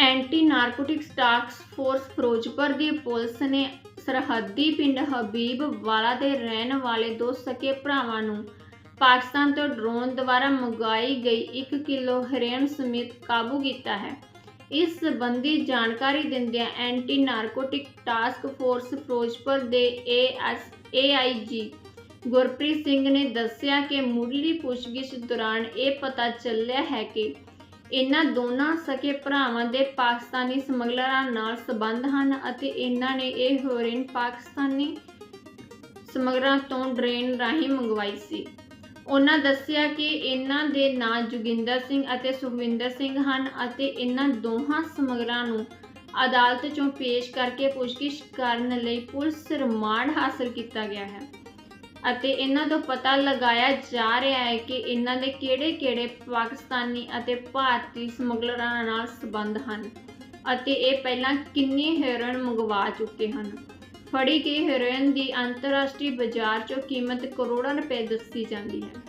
Anti narcotics task force Firozpur ਦੀ police ਨੇ ਸਰਹੱਦੀ ਪਿੰਡ ਹਬੀਬ ਵਾਲਾ ਦੇ ਰਹਿਣ ਵਾਲੇ ਦੋ ਸਕੇ ਭਰਾਵਾਂ ਨੂੰ ਪਾਕਿਸਤਾਨ ਤੋਂ ਡਰੋਨ ਦੁਆਰਾ ਮੰਗਵਾਈ ਗਈ 1 ਕਿਲੋ ਹੈਰੋਇਨ ਸਮੇਤ ਕਾਬੂ ਕੀਤਾ ਹੈ। ਇਸ ਸੰਬੰਧੀ ਜਾਣਕਾਰੀ ਦਿੰਦਿਆਂ anti narcotic task force Firozpur ਦੇ ਏਐਸ ਏਆਈਜੀ ਗੁਰਪ੍ਰੀਤ ਸਿੰਘ ਨੇ ਦੱਸਿਆ ਕਿ ਮੁੱਢਲੀ ਪੁੱਛਗਿੱਛ ਦੌਰਾਨ ਇਹ ਪਤਾ ਚੱਲਿਆ ਹੈ ਕਿ ਇਹਨਾਂ ਦੋਨਾਂ ਸਕੇ ਭਰਾਵਾਂ ਦੇ ਪਾਕਿਸਤਾਨੀ ਸਮਗਲਰਾਂ ਨਾਲ ਸਬੰਧ ਹਨ ਅਤੇ ਇਹਨਾਂ ਨੇ ਇਹ ਹੈਰੋਇਨ ਪਾਕਿਸਤਾਨੀ ਸਮਗਲਰਾਂ ਤੋਂ ਡਰੇਨ ਰਾਹੀਂ ਮੰਗਵਾਈ ਸੀ। ਉਹਨਾਂ ਦੱਸਿਆ ਕਿ ਇਹਨਾਂ ਦੇ ਨਾਂ ਜੋਗਿੰਦਰ ਸਿੰਘ ਅਤੇ ਸੁਖਵਿੰਦਰ ਸਿੰਘ ਹਨ ਅਤੇ ਇਹਨਾਂ ਦੋਹਾਂ ਸਮਗਲਰਾਂ ਨੂੰ ਅਦਾਲਤ 'ਚੋਂ ਪੇਸ਼ ਕਰਕੇ ਪੁੱਛਗਿੱਛ ਕਰਨ ਲਈ ਪੁਲਿਸ ਰਿਮਾਂਡ ਹਾਸਲ ਕੀਤਾ ਗਿਆ ਹੈ। ਅਤੇ ਇਹਨਾਂ ਤੋਂ ਪਤਾ ਲਗਾਇਆ ਜਾ ਰਿਹਾ ਹੈ ਕਿ ਇਹਨਾਂ ਦੇ ਕਿਹੜੇ-ਕਿਹੜੇ ਪਾਕਿਸਤਾਨੀ ਅਤੇ ਭਾਰਤੀ ਸਮਗਲਰਾਂ ਨਾਲ ਸੰਬੰਧ ਹਨ ਅਤੇ ਇਹ ਪਹਿਲਾਂ ਕਿੰਨੀ ਹੈਰੋਇਨ ਮੰਗਵਾ ਚੁੱਕੇ ਹਨ। ਫੜੀ ਗਈ ਹੈਰੋਇਨ ਦੀ ਅੰਤਰਰਾਸ਼ਟਰੀ ਬਾਜ਼ਾਰ 'ਚੋਂ ਕੀਮਤ ਕਰੋੜਾਂ ਰੁਪਏ ਦੱਸੀ ਜਾਂਦੀ ਹੈ।